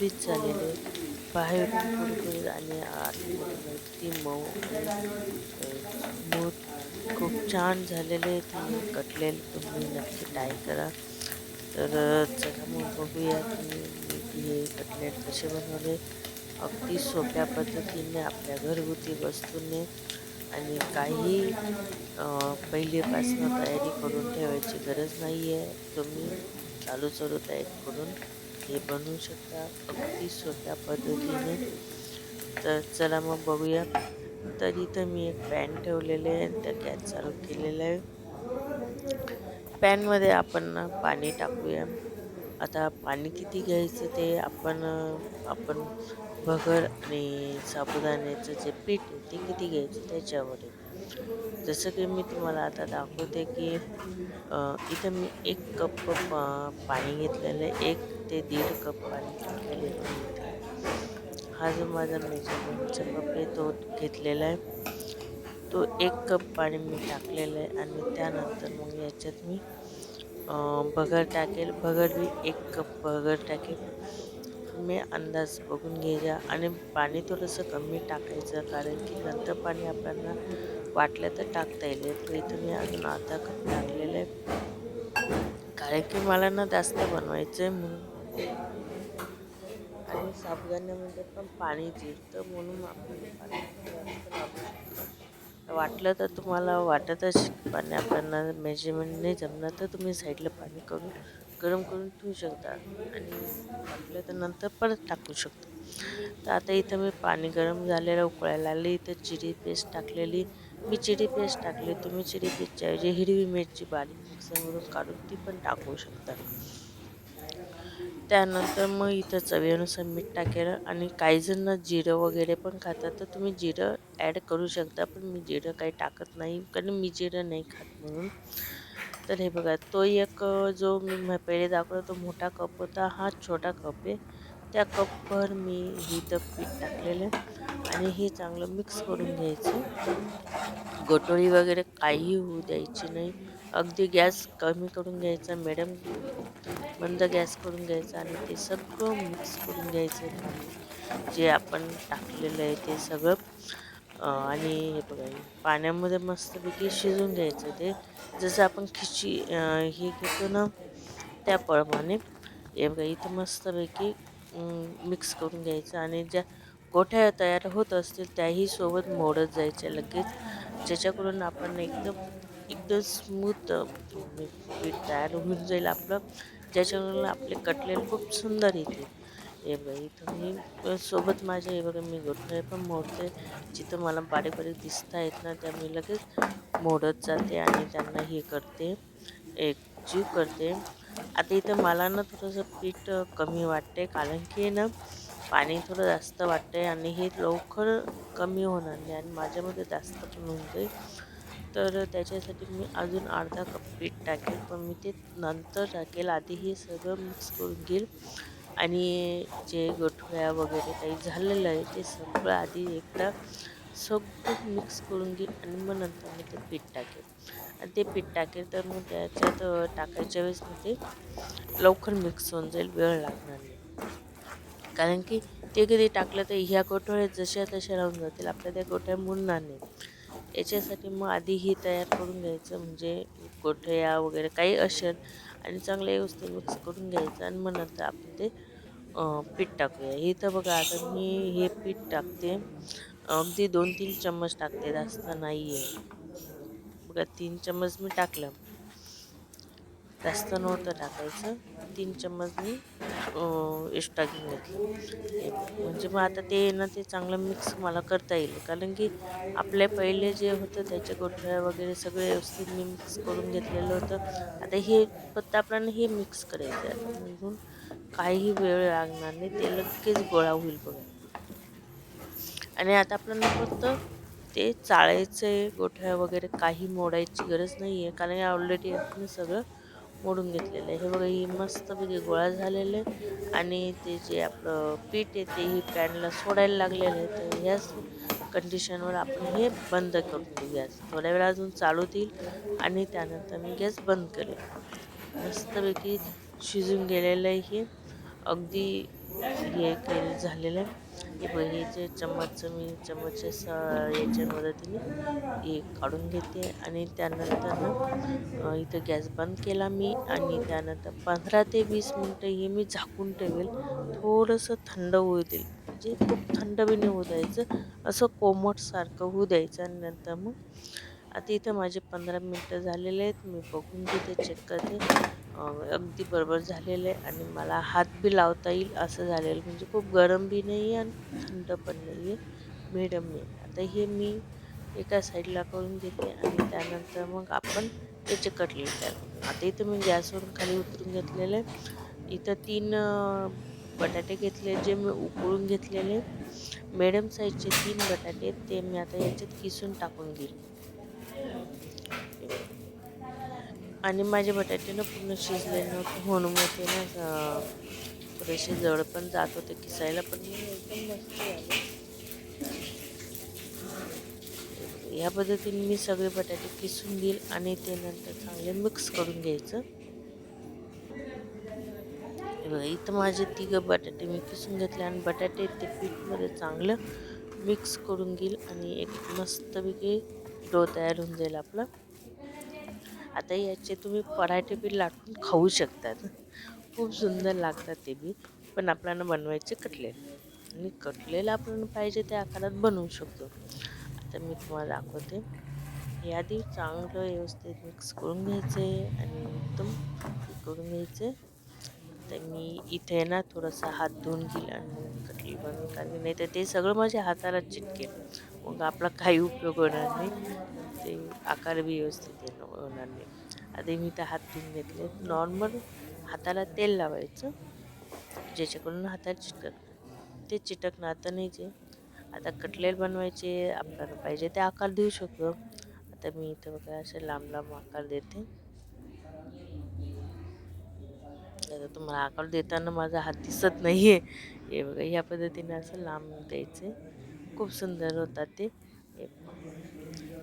कुरकुरीत झालेले. बाहेरून कुरकुरीत आणि आतमध्ये अगदी मऊ मूठ खूप छान झालेले ते कटलेट तुम्ही नक्की ट्राय करा. तर चला मग बघूया की मी हे कटलेट कसे बनवले. अगदी सोप्या पद्धतीने आपल्या घरगुती वस्तूने आणि काही पहिलेपासून तयारी करून ठेवायची गरज नाही आहे तुम्ही चालू चालू तयारी करून हे बनवू शकता अगदी सोप्या पद्धतीने. तर चला मग बघूया. तर इथं मी एक पॅन ठेवलेले आहे तर त्या गॅस चालू केलेला आहे. पॅनमध्ये आपण पाणी टाकूया. आता पाणी किती घ्यायचं ते आपण आपण भगर आणि साबुदाण्याचं जे पीठ आहे ते किती घ्यायचं त्याच्यावर आहे. जसं की मी तुम्हाला आता दाखवते की इथं मी एक कप पाणी घेतलेलं आहे. एक ते दीड कप पाणी टाकलेले हा जो माझा मेजरमेंटचा कप आहे तो घेतलेला आहे. तो एक कप पाणी मी टाकलेलं आहे आणि त्यानंतर मग याच्यात मी भगर टाकेल. भगर मी एक कप भगर टाकेल. मी अंदाज बघून घ्यायचा आणि पाणी थोडंसं कमी टाकायचं कारण की नंतर पाणी आपल्याला वाटलं तर टाकता येईल. तर इथं मी अजून अर्धा कप टाकलेलं आहे. कारण की मला ना जास्त बनवायचं आहे म्हणून आणि साबुदाण्यामध्ये पण पाणी जिरतं म्हणून आपण पाणी वाटलं तर तुम्हाला वाटतच पाणी आपल्याला मेजरमेंट नाही जमणार तर तुम्ही साईडला पाणी करून गरम करून ठेवू शकता आणि वाटलं तर नंतर परत टाकू शकतो. तर आता इथं मी पाणी गरम झालेलं उकळायला आले. इथं चिरी पेस्ट टाकलेली. मी चिरी पेस्ट टाकली. तुम्ही चिरी पेस्टच्या ऐवजी हिरवी मिरची बारीक मिक्सरमधून काढून ती पण टाकू शकता. त्यानंतर मग इथं चवीनुसार मीठ टाकेल आणि काही जण जिरं वगैरे पण खातात. तर तुम्ही जिरं ॲड करू शकता पण मी जिरं काही टाकत नाही कारण मी जिरं नाही खात म्हणून. तर हे बघा तो एक जो मी पहिले दाखवला तो मोठा कप होता हा छोटा कप आहे. त्या कपवर मी इथं पीठ टाकलेलं आणि हे चांगलं मिक्स करून घ्यायचं. गोटोळी वगैरे काही होऊ द्यायची नाही. अगदी गॅस कमी करून घ्यायचा मॅडम मंद गॅस करून घ्यायचा आणि ते सगळं मिक्स करून घ्यायचं. जे आपण टाकलेलं आहे ते सगळं. आणि हे बघा पाण्यामध्ये मस्तपैकी शिजून घ्यायचं ते. जसं आपण खिची हे घेतो ना त्याप्रमाणे हे बघा इथं मस्तपैकी मिक्स करून घ्यायचं आणि ज्या गोठ्या तयार होत असतील त्याही सोबत मोडत जायच्या लगेच. ज्याच्याकडून आपण एकदम एकदम स्मूथ पीठ तयार होऊन जाईल आपलं ज्याच्याकडून आपले कटलेट खूप सुंदर येतील. हे बघा इथं मी सोबत माझ्या हे बघा मी गोठणे पण मोडते. जिथं मला बारीक बारीक दिसता येत ना त्या मी लगेच मोडत जाते आणि त्यांना हे करते एक जीव करते. आता इथं मला ना थोडंसं पीठ कमी वाटते कारण की ना पाणी थोडं जास्त वाटते आणि हे लवकर कमी होणार नाही आणि माझ्यामध्ये जास्त पण होऊन जाईल. तर त्याच्यासाठी मी अजून अर्धा कप पीठ टाकेल. पण मी ते नंतर टाकेल. आधी हे सगळं मिक्स करून घेईल. आणि जे गोठव्या वगैरे काही झालेलं आहे ते सगळं आधी एकदा सगळं मिक्स करून घेईल आणि मग नंतर मी ते पीठ टाकेल. आणि ते पीठ टाकेल तर मग त्याच्यात टाकायच्या वेळेस मग ते लवकर मिक्स होऊन जाईल. वेळ लागणार नाही. कारण की ते कधी टाकलं तर ह्या गोठवळ्यात जशा तशा राहून जातील. आपल्या त्या गोठ्या मुरणार नाही याच्यासाठी मग आधी ही तयार करून घ्यायचं म्हणजे गोठया वगैरे काही असेल आणि चांगलं व्यवस्थित मिक्स करून घ्यायचं आणि मग नंतर आपण ते पीठ टाकूया. इथं बघा आता मी हे पीठ टाकते. अगदी दोन तीन चम्मच टाकते जास्त नाही आहे बघा तीन चम्मच मी टाकलं. जास्त नव्हतं टाकायचं. तीन चम्मच मी एक्स्ट्रा घेऊन घेतलं. म्हणजे मग आता ते ना ते चांगलं मिक्स मला करता येईल. कारण की आपले पहिले जे होतं त्याच्या गोठळ्या वगैरे सगळे व्यवस्थित मी मिक्स करून घेतलेलं होतं. आता हे फक्त आपल्याला हे मिक्स करायचं आहे. म्हणून काहीही वेळ लागणार नाही. ते लगेच गोळा होईल बघा. आणि आता आपल्याला फक्त ते चाळायचं आहे गोठ्या वगैरे काही मोडायची गरज नाही आहे कारण ऑलरेडी आपण सगळं मोडून घेतलेलं आहे. हे बघा ही मस्तपैकी गोळा झालेलं आहे आणि ते जे आपलं पीठ आहे तेही पॅनला सोडायला लागलेलं आहे. तर ह्याच कंडिशनवर आपण हे बंद करून गॅस थोड्या वेळा अजून चालू देईल आणि त्यानंतर मी गॅस बंद करेल मस्तपैकी शिजून गेलेलं आहे हे. अगदी हे केलं झालेलं आहे. म्हणजे हे बघ हे जे चम्मचचं मी चम्मचच्या याच्या मदतीने हे काढून घेते आणि त्यानंतर इथं गॅस बंद केला मी आणि त्यानंतर पंधरा ते वीस मिनटं हे मी झाकून ठेवेल. थोडंसं थंड होऊ देईल. म्हणजे खूप थंड बी नाही होऊ द्यायचं. असं कोमटसारखं होऊ द्यायचं आणि नंतर मग आता इथं माझे पंधरा मिनटं झालेले आहेत. मी बघून घेते चेक करते. अगदी बरोबर झालेलं आहे आणि मला हात बी लावता येईल असं झालेलं म्हणजे खूप गरम बी नाही आहे आणि थंड पण नाही आहे. मिडम नाही आता हे मी एका साईडला करून घेते आणि त्यानंतर मग आपण त्याचे कटले तयार आता इथं मी गॅसवरून खाली उतरून घेतलेलं आहे. इथं तीन बटाटे घेतले जे मी उकळून घेतलेले. मेडम साईजचे तीन बटाटे ते मी आता याच्यात किसून टाकून घेईल. आणि माझे बटाटे ना पूर्ण शिजले नव्हते म्हणून मग ते ना पुरेसे जवळ पण जात होते किसायला पण एकदम मस्त झाले. या पद्धतीने मी सगळे बटाटे किसून घेईल आणि ते नंतर चांगले मिक्स करून घ्यायचं. इथं माझे तिघं बटाटे मी किसून घेतले आणि बटाटे ते पीठमध्ये चांगलं मिक्स करून घेईल आणि एक मस्तपैकी डो तयार होऊन जाईल आपला. आता याचे तुम्ही पराठे बी लाटून खाऊ शकतात. खूप सुंदर लागतात ते बी. पण आपल्याला बनवायचे कटले. आणि कटलेलं आपण पाहिजे त्या आकारात बनवू शकतो. आता मी तुम्हाला दाखवते. हे आधी चांगलं व्यवस्थित मिक्स करून घ्यायचे आणि एकदम करून घ्यायचे. तर मी इथे ना थोडासा हात धुवून गेला आणि कटली बनवून काढली नाही तर ते सगळं माझ्या हाताला चिटकेल. मग आपला काही उपयोग होणार नाही. ते आकार बी व्यवस्थित येणं होणार नाही. आधी मी तर हात धुवून घेतले. नॉर्मल हाताला तेल लावायचं ज्याच्याकडून हाताला चिटक ते चिटकणार तर नाही जे. आता कटलेट बनवायचे आपल्याला पाहिजे ते आकार देऊ शकतो. आता मी इथं बघा असे लांब लांब आकार देते. आता तुम्हाला आकार देताना माझा हात दिसत नाही आहे हे बघा ह्या पद्धतीने असं लांब द्यायचे. खूप सुंदर होतात ते.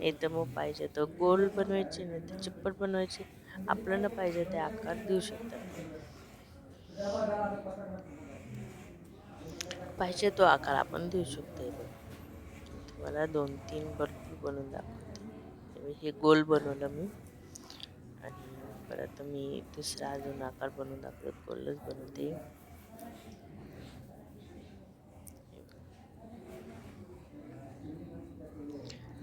एकदम मग पाहिजे तर गोल बनवायचे नाही तर चिप्पट बनवायचे आपल्याला पाहिजे ते आकार देऊ शकतात. पाहिजे तो आकार आपण देऊ शकतो तुम्हाला दोन तीन भरपूर बनवून दाखवते. हे गोल बनवलं मी. आणि परत मी दुसरा अजून आकार बनवून दाखवत गोलच बनवते.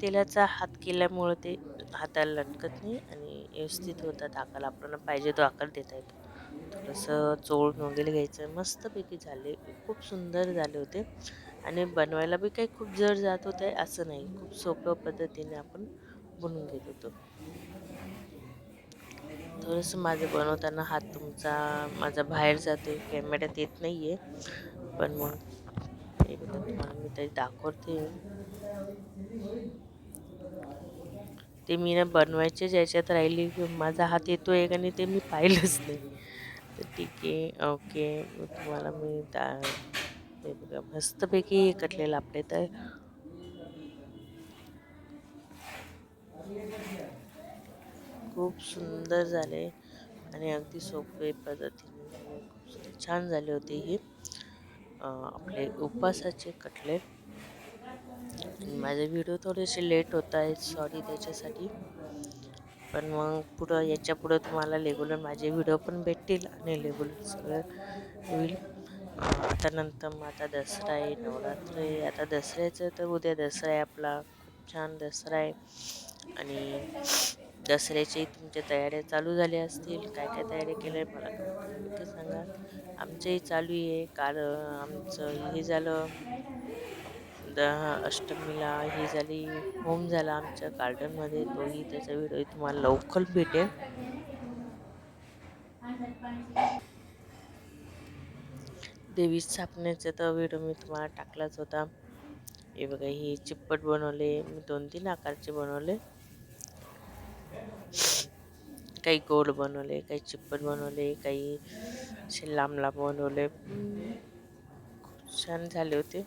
तेलाचा हात केल्यामुळं ते हाताला लटकत नाही आणि व्यवस्थित होतात आकार. आपल्याला पाहिजे तो आकार देता येतो. थोडंसं चोळून वगैरे घ्यायचं. मस्तपैकी झाले. खूप सुंदर झाले होते. आणि बनवायला बी काही खूप जड जात होते असं नाही. खूप सोप्या पद्धतीने आपण बनवून घेत होतो. थोडंसं माझं बनवताना हात तुमचा माझा बाहेर जातो कॅमेऱ्यात येत नाही आहे पण मग तुम्हाला मी तरी दाखवते. ते मी ना बनवायचे ज्याच्यात राहिली. माझा हात येतो आहे आणि ते मी पाहिलंच नाही. तर ठीक आहे. ओके. तुम्हाला मी दा हे बघा मस्तपैकी कटलेलं आपले तर. खूप सुंदर झाले आणि अगदी सोपे पद्धतीने. खूप छान झाले होते हे आपले उपवासाचे कटलेट माझे व्हिडिओ थोडेसे लेट होत आहेत सॉरी त्याच्यासाठी. पण मग पुढं याच्या पुढं तुम्हाला रेग्युलर माझे व्हिडिओ पण भेटतील आणि रेग्युलर सगळं होईल. आता नंतर मग आता दसरा आहे नवरात्र आहे. आता दसऱ्याचं तर उद्या दसरा आहे आपला. खूप छान दसरा आहे. आणि दसऱ्याची तुमच्या तयाऱ्या चालू झाल्या असतील. काय काय तयारी केल्या मला मला सांगा. आमचंही चालू आहे. काल आमचं हे झालं अष्टमीला ही झाली होम झाला आमच्या गार्डनमध्ये तोही त्याचा व्हिडिओ तुम्हाला लवकर भेटेल. देवी स्थापनेचा तर व्हिडिओ मी तुम्हाला टाकलाच होता. हे बघा ही चिप्पट बनवले मी दोन तीन आकारचे बनवले. काही गोड बनवले काही चिप्पट बनवले काही असे लांब लांब बनवले. खूप छान झाले होते.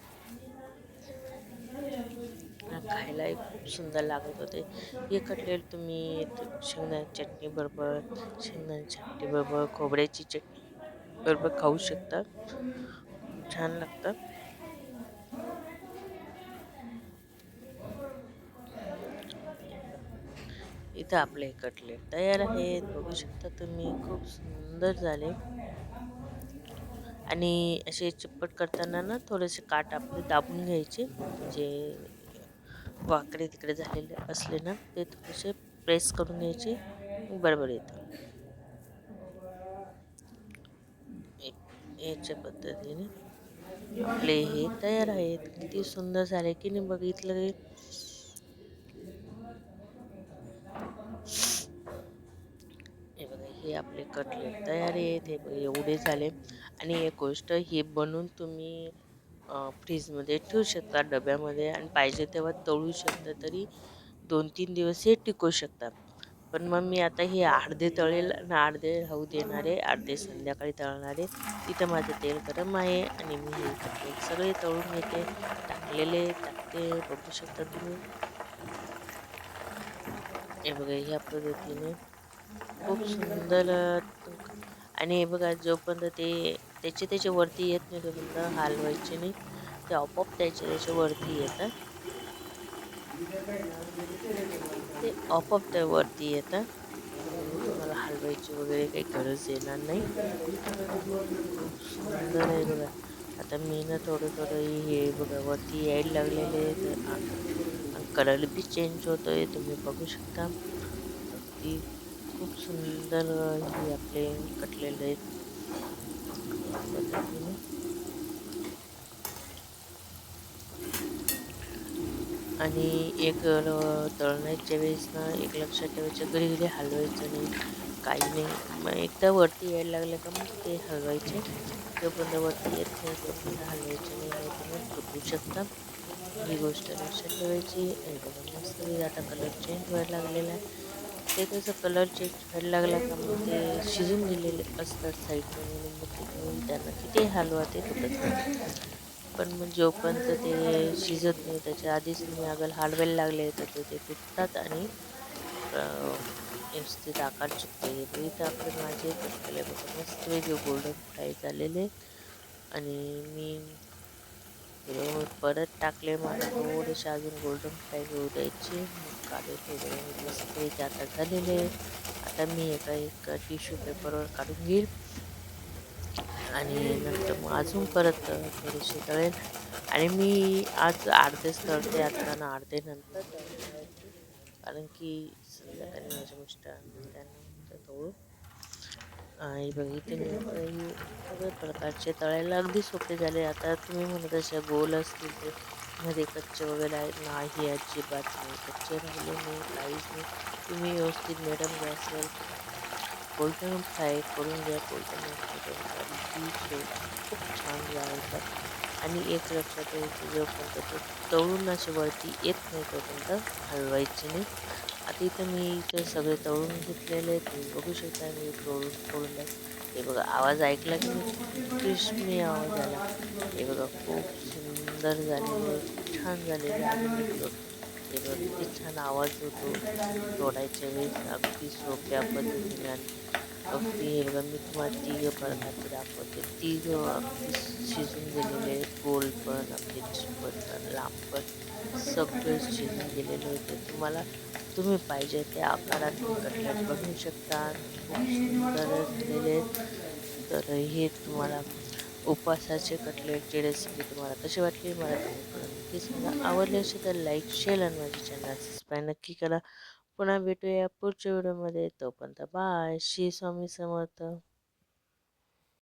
खायलाही खूप सुंदर लागत होते. हे कटलेट तुम्ही शेंगदाण्याची चटणी बरोबर शेंगदाण्याची चटणी बरोबर खोबऱ्याची चटणी बरोबर खाऊ शकता. छान लागतं. इथं आपले कटलेट तयार आहेत. बघू शकता तुम्ही खूप सुंदर झाले. आणि असे चिप्पट करताना ना थोडेसे काट आपले दाबून घ्यायचे. जे वाकडे तिकडे झालेले असले ना ते थोडेसे प्रेस करून घ्यायचे बरोबर येतं. याच्या पद्धतीने आपले हे तयार आहेत. किती सुंदर झाले की नाही बघितलं हे बघा हे आपले कटलेट तयार आहेत. हे बघा एवढे झाले. आणि एक गोष्ट हे बनवून तुम्ही फ्रीजमध्ये ठेवू शकता डब्यामध्ये आणि पाहिजे तेव्हा तळू शकता तरी दोन तीन दिवस हे टिकू शकतात पण मग मी आता हे अर्धे तळेल आणि अर्धे राहू देणारे अर्धे संध्याकाळी तळणारे तिथं माझं तेल गरम आहे आणि मी हे सगळे तळून घेते टाकलेले टाकते बघू शकता तुम्ही. हे बघा ह्या पद्धतीने खूप सुंदर आणि हे बघा जोपर्यंत ते त्याचे त्याच्यावरती येत नाही तोपर्यंत हलवायचे नाही. ते आपोआप त्याचे त्याच्यावरती येतात. ते आपोआप त्या वरती येतात. तुम्हाला हलवायची वगैरे काही गरज येणार नाही. सुंदर आहे बघा. आता मी ना थोडं थोडं हे बघा वरती यायला लागलेले कलर बी चेंज होतो आहे तुम्ही बघू शकता. ती खूप सुंदर ही आपले कटलेले आहेत. पद्धतीने आणि एक तळण्याच्या वेळेस ना एक लक्षात ठेवायचं घरी घरी हलवायचं नाही काही नाही. मग एकदा वरती यायला लागलं का मग ते हलवायचे. तोपर्यंत वरती येत नाही तोपर्यंत हलवायचे नाही तुम्ही तर तुटू शकता. ही गोष्ट लक्षात ठेवायची. बघा मस्त आता कलर चेंज व्हायला लागलेला आहे. ते कसं कलर चेंज व्हायला लागला का मग ते शिजून गेलेले असतात साईडने मग ते त्यांना किती हलवा ते तुटत पण मग जोपर्यंत ते शिजत नाही त्याच्या आधीच मी अगल हलवायला लागले तर ते ते तुटतात आणि व्यवस्थित आकार चुकते. इथं आपले माझे केले बघा मस्त वेगळे गोल्डन फ्राय झालेले. आणि मी परत टाकले मला थोडेसे अजून गोल्डन फ्राय घेऊ द्यायचे. मग काढून ठेवले मस्त आता झालेले आता मी एका एक टिश्यू पेपरवर काढून घेईल आणि नंतर मग अजून परत थोडेसे तळेल आणि मी आज अर्धेच तळते आता ना अर्धे नंतर कारण की संध्याकाळी माझ्या मिस्टरांना त्यांना तळू. आणि बघितले सगळ्या प्रकारचे तळायला अगदी सोपे झाले. आता तुम्ही म्हणत अशा गोल असतील ते. मध्ये कच्चे वगैरे आहेत नाही अजिबात नाही कच्चे राहिले नाही काहीच नाही तुम्ही व्यवस्थित मॅडम गॅसवर कोल्टन फ्राय करून घ्या कोल्टन फ्राय खूप छान जायचं आणि एक लक्षात यायचं जोपर्यंत तो तळून असे वरती येत नाही तोपर्यंत हलवायचे नाही आता इथं मी इथे सगळे तळून घेतलेले तुम्ही बघू शकता मी तळून तळून हे बघा आवाज ऐकला की क्रिस्पी आवाज आला. हे बघा खूप सुंदर झालेले छान झालेलं आहे. हे बघा किती छान आवाज होतो. तोडायच्या वेळेस अगदी सोप्या पद्धतीने अगदी हे बघा मी तुम्हाला तिघ प्रकारचे दाखवते. तिघ अगदी शिजून गेलेले गोल पण आपले पण लांब पण सगळं शिजून गेलेलं होते. तुम्हाला तुम्ही पाहिजे त्या आकारात कटलेट बनवू शकता. सुंदर तर हे तुम्हाला उपवासाचे कटलेटची रेसिपी तुम्हाला कशी वाटली मला नक्कीच मला आवडली अशी तर लाईक शेअर आणि माझ्या चॅनल सबस्क्राईब नक्की करा. पुन्हा भेटूया पुढच्या व्हिडिओमध्ये तोपर्यंत बाय श्री स्वामी समर्थ.